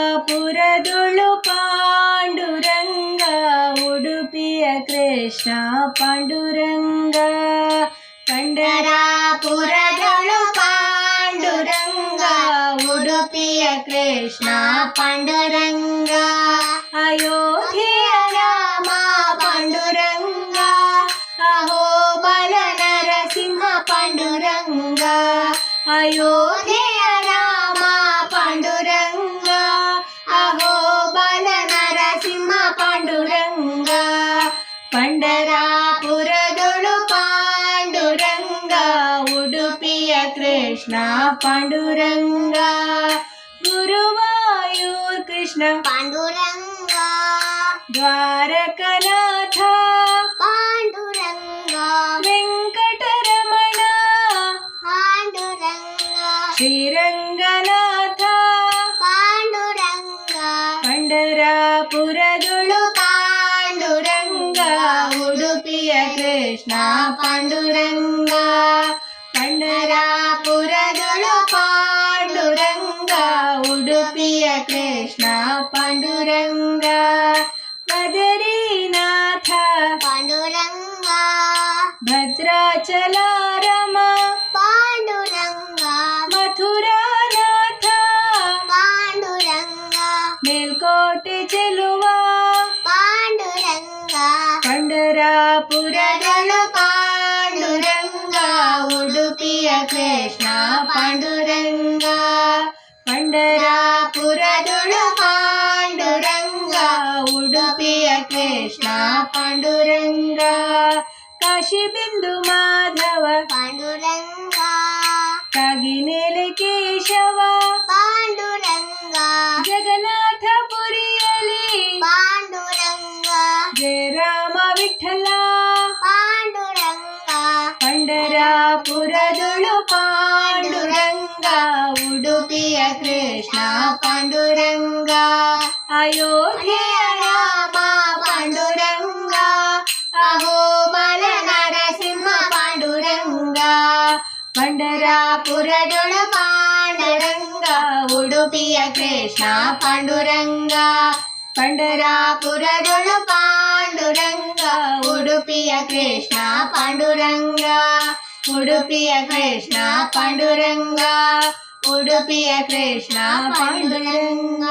ಪಂಡರಾಪುರದೊಳು ಪಾಂಡುರಂಗ ಉಡುಪಿಯ ಕೃಷ್ಣ ಪಾಂಡುರಂಗ ಪಂಡರಾಪುರದೊಳು ಪಾಂಡುರಂಗ ಉಡುಪಿಯ ಕೃಷ್ಣ ಪಾಂಡುರಂಗ ಅಯೋಧ್ಯೆಯ ರಾಮ ಪಾಂಡುರಂಗ ಅಹೋ ಬಲ ನರಸಿಂಹ ಪಾಂಡುರಂಗ ಅಯೋಧ್ಯೆಯ ಪಂಡರಾಪುರದೊಳು ಪಾಂಡುರಂಗ ಉಡುಪಿಯ ಕೃಷ್ಣ ಪಾಂಡುರಂಗ ಗುರುವಾಯೂರ್ ಕೃಷ್ಣ ಪಾಂಡುರಂಗ ದ್ವಾರಕನಾಥ ಪಾಂಡುರಂಗ ವೆಂಕಟರಮಣ ಪಾಂಡುರಂಗ ಶ್ರೀರಂಗನಾಥ ಪಾಂಡುರಂಗ ಪಂಡರಾಪುರದೊಳು ಕೃಷ್ಣ ಪಾಂಡುರಂಗ ಪಂಡರಾಪುರದೊಳು ಪಾಂಡುರಂಗ ಉಡುಪಿಯ ಕೃಷ್ಣ ಪಾಂಡುರಂಗ ಬದರೀನಾಥ ಪಾಂಡುರಂಗ ಭದ್ರಾಚಲಾರಮ ಪಾಂಡುರಂಗ ಮಥುರಾನಾಥ ಪಾಂಡುರಂಗ ಮೇಲ್ಕೋಟೆ ಚೆಲುವ ಪಾಂಡುರಂಗ ಪಂಡರಾಪುರದಳು జయ కృష్ణ పాండురంగ పండరాపురదుడు పాండురంగ ఉడుపియ కృష్ణ పాండురంగ కాశీ బిందు మాధవ పాండురంగ. కగినేలి కేశవా ಅಯೋಧ್ಯೆಯ ರಾಮ ಪಾಂಡುರಂಗ ಅಹೋಬಲ ನರಸಿಂಹ ಪಾಂಡುರಂಗ ಪಂಡರಾಪುರದೊಳು ಪಾಂಡುರಂಗ ಉಡುಪಿಯ ಕೃಷ್ಣ ಪಾಂಡುರಂಗ ಪಂಡರಾಪುರದೊಳು ಪಾಂಡುರಂಗ ಉಡುಪಿಯ ಕೃಷ್ಣ ಪಾಂಡುರಂಗ ಉಡುಪಿಯ ಕೃಷ್ಣ ಪಾಂಡುರಂಗ ಉಡುಪಿಯ ಕೃಷ್ಣ ಪಾಂಡುರಂಗ